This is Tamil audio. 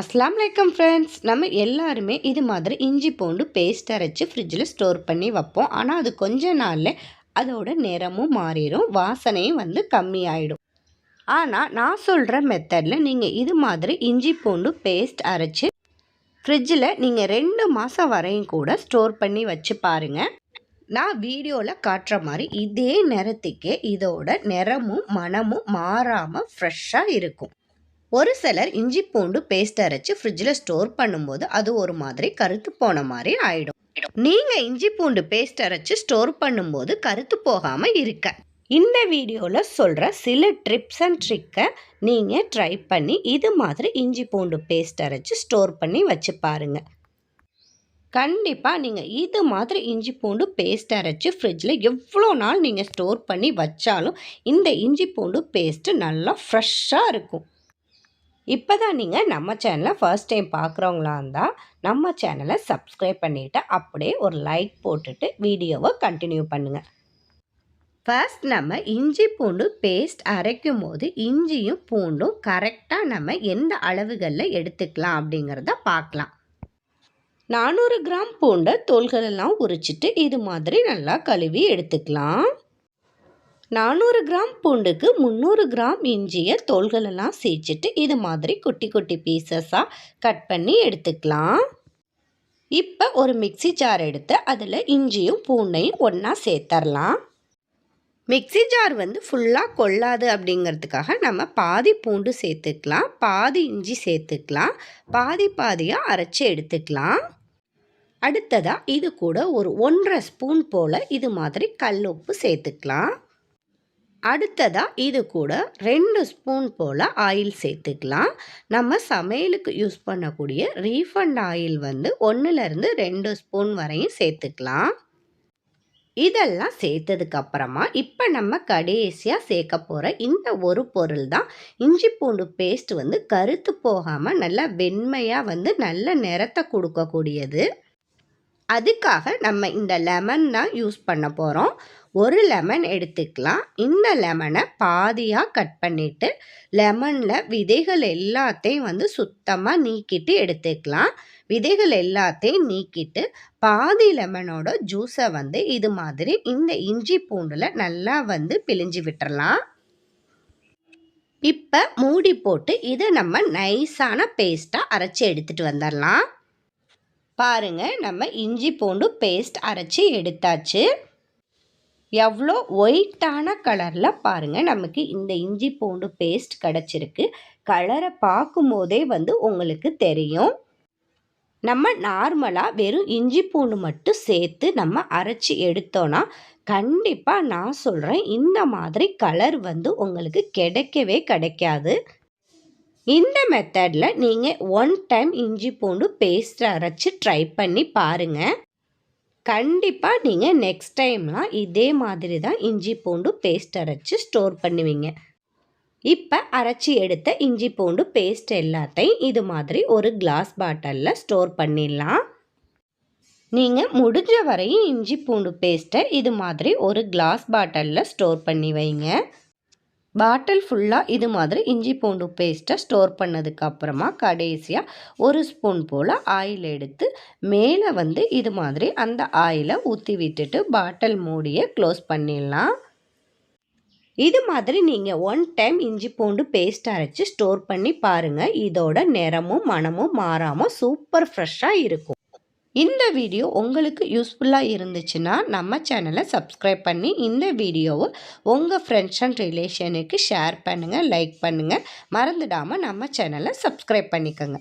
அஸ்லாம் வலைக்கம் ஃப்ரெண்ட்ஸ் நம்ம எல்லாருமே இது மாதிரி இஞ்சி பூண்டு பேஸ்ட் அரைச்சி ஃப்ரிட்ஜில் ஸ்டோர் பண்ணி வைப்போம். ஆனால் அது கொஞ்ச நாளில் அதோட நிறமும் மாறிடும். வாசனையும் வந்து கம்மியாயிடும். ஆனால் நான் சொல்கிற மெத்தடில் நீங்கள் இது மாதிரி இஞ்சி பூண்டு பேஸ்ட் அரைச்சி ஃப்ரிட்ஜில் நீங்கள் ரெண்டு மாதம் வரையும் கூட ஸ்டோர் பண்ணி வச்சு பாருங்கள் நான் வீடியோவில் காட்டுற மாதிரி இதே நிறத்துக்கே இதோட நிறமும் மனமும் மாறாமல் ஃப்ரெஷ்ஷாக இருக்கும். ஒரு சிலர் இஞ்சி பூண்டு பேஸ்ட் அரைச்சு ஃப்ரிட்ஜில் ஸ்டோர் பண்ணும்போது அது ஒரு மாதிரி கருத்து போன மாதிரி ஆயிடும். நீங்கள் இஞ்சி பூண்டு பேஸ்ட் அரைச்சு ஸ்டோர் பண்ணும்போது கருத்து போகாமல் இருக்க. இந்த வீடியோவில் சொல்கிற சில ட்ரிப்ஸ் அண்ட் ட்ரிக்கை நீங்கள் ட்ரை பண்ணி இது மாதிரி இஞ்சி பூண்டு பேஸ்ட் அரைச்சு ஸ்டோர் பண்ணி வச்சு பாருங்கள் கண்டிப்பாக நீங்கள் இது மாதிரி இஞ்சி பூண்டு பேஸ்ட் அரைச்சி ஃப்ரிட்ஜில் எவ்வளோ நாள் நீங்கள் ஸ்டோர் பண்ணி வச்சாலும் இந்த இஞ்சி பூண்டு பேஸ்ட்டு நல்லா ஃப்ரெஷ்ஷாக இருக்கும். இப்போ தான் நீங்கள் நம்ம சேனலை ஃபர்ஸ்ட் டைம் பார்க்குறவங்களா இருந்தால் நம்ம சேனலை சப்ஸ்கிரைப் பண்ணிவிட்டு அப்படியே ஒரு லைக் போட்டுட்டு வீடியோவை கண்டினியூ பண்ணுங்கள் ஃபர்ஸ்ட் நம்ம இஞ்சி பூண்டு பேஸ்ட் அரைக்கும் போது இஞ்சியும் பூண்டும் கரெக்டாக நம்ம எந்த அளவுகளில் எடுத்துக்கலாம் அப்படிங்கிறத பார்க்கலாம் நானூறு கிராம் பூண்டை தோல்களெல்லாம் உரிச்சிட்டு இது மாதிரி நல்லா கழுவி எடுத்துக்கலாம். நானூறு கிராம் பூண்டுக்கு முந்நூறு கிராம் இஞ்சியை தோல்களெல்லாம் சீச்சிட்டு இது மாதிரி குட்டி குட்டி பீசஸாக கட் பண்ணி எடுத்துக்கலாம். இப்போ ஒரு மிக்சி ஜார் எடுத்து அதில் இஞ்சியும் பூண்டையும் ஒன்றா சேர்த்தரலாம். மிக்சி ஜார் வந்து ஃபுல்லாக கொள்ளாது அப்படிங்கிறதுக்காக நம்ம பாதி பூண்டு சேர்த்துக்கலாம் பாதி இஞ்சி சேர்த்துக்கலாம் பாதி பாதியாக அரைச்சி எடுத்துக்கலாம். அடுத்ததாக இது கூட ஒரு ஒன்றரை ஸ்பூன் போல் இது மாதிரி கல் உப்பு சேர்த்துக்கலாம். அடுத்ததாக இது கூட ரெண்டு ஸ்பூன் போல் ஆயில் சேர்த்துக்கலாம். நம்ம சமையலுக்கு யூஸ் பண்ணக்கூடிய ரீஃபண்ட் ஆயில் வந்து ஒன்றுலேருந்து ரெண்டு ஸ்பூன் வரையும் சேர்த்துக்கலாம். இதெல்லாம் சேர்த்ததுக்கப்புறமா இப்போ நம்ம கடைசியாக சேர்க்க போகிற இந்த ஒரு பொருள் தான். இஞ்சி பூண்டு பேஸ்ட் வந்து கருத்து போகாமல் நல்லா வெண்மையாக வந்து நல்ல நிறத்தை கொடுக்கக்கூடியது. அதுக்காக நம்ம இந்த லெமன் தான் யூஸ் பண்ண போகிறோம் ஒரு லெமன் எடுத்துக்கலாம். இந்த லெமனை பாதியாக கட் பண்ணிவிட்டு லெமனில் விதைகள் எல்லாத்தையும் வந்து சுத்தமாக நீக்கிட்டு எடுத்துக்கலாம். விதைகள் எல்லாத்தையும் நீக்கிட்டு பாதி லெமனோட ஜூஸை வந்து இது மாதிரி இந்த இஞ்சி பூண்டில் நல்லா வந்து பிழிஞ்சு விட்டுறலாம். இப்போ மூடி போட்டு இதை நம்ம நைஸான பேஸ்ட்டாக அரைச்சி எடுத்துகிட்டு வந்துடலாம் பாருங்கள் நம்ம இஞ்சி பூண்டு பேஸ்ட் அரைச்சி எடுத்தாச்சு. எவ்வளோ ஒயிட்டான கலரில் பாருங்கள் நமக்கு இந்த இஞ்சி பூண்டு பேஸ்ட் கிடச்சிருக்கு. கலரை பார்க்கும்போதே வந்து உங்களுக்கு தெரியும். நம்ம நார்மலாக வெறும் இஞ்சி பூண்டு மட்டும் சேர்த்து நம்ம அரைச்சி எடுத்தோன்னா கண்டிப்பாக நான் சொல்கிறேன் இந்த மாதிரி கலர் வந்து உங்களுக்கு கிடைக்கவே கிடைக்காது. இந்த மெத்தடில் நீங்கள் ஒன் டைம் இஞ்சி பூண்டு பேஸ்ட் அரைச்சி ட்ரை பண்ணி பாருங்கள் கண்டிப்பாக நீங்கள் நெக்ஸ்ட் டைம்லாம் இதே மாதிரி தான் இஞ்சி பூண்டு பேஸ்ட் அரைச்சி ஸ்டோர் பண்ணுவீங்க. இப்போ அரைச்சி எடுத்த இஞ்சி பூண்டு பேஸ்ட் எல்லாத்தையும் இது மாதிரி ஒரு கிளாஸ் பாட்டிலில் ஸ்டோர் பண்ணிடலாம். நீங்கள் முடிஞ்ச வரையும் இஞ்சி பூண்டு பேஸ்ட்டை இது மாதிரி ஒரு கிளாஸ் பாட்டிலில் ஸ்டோர் பண்ணி வைங்க. பாட்டில் ஃபுல்லாக இது மாதிரி இஞ்சி பூண்டு பேஸ்ட்டை ஸ்டோர் பண்ணதுக்கப்புறமா கடைசியாக ஒரு ஸ்பூன் போல் ஆயில் எடுத்து மேலே வந்து இது மாதிரி அந்த ஆயிலை ஊற்றி விட்டுட்டு பாட்டில் மூடியை க்ளோஸ் பண்ணிடலாம். இது மாதிரி நீங்கள் ஒன் டைம் இஞ்சி பூண்டு பேஸ்ட் அரைச்சி ஸ்டோர் பண்ணி பாருங்கள் இதோட நிறமும் மனமும் மாறாமல் சூப்பர் ஃப்ரெஷ்ஷாக இருக்கும். இந்த வீடியோ உங்களுக்கு யூஸ்ஃபுல்லாக இருந்துச்சுன்னா நம்ம சேனலை சப்ஸ்கிரைப் பண்ணி இந்த வீடியோவை உங்கள் ஃப்ரெண்ட்ஸ் அண்ட் ரிலேஷனுக்கு ஷேர் பண்ணுங்கள் லைக் பண்ணுங்கள் மறந்துடாமல் நம்ம சேனலை சப்ஸ்கிரைப் பண்ணிக்கோங்க.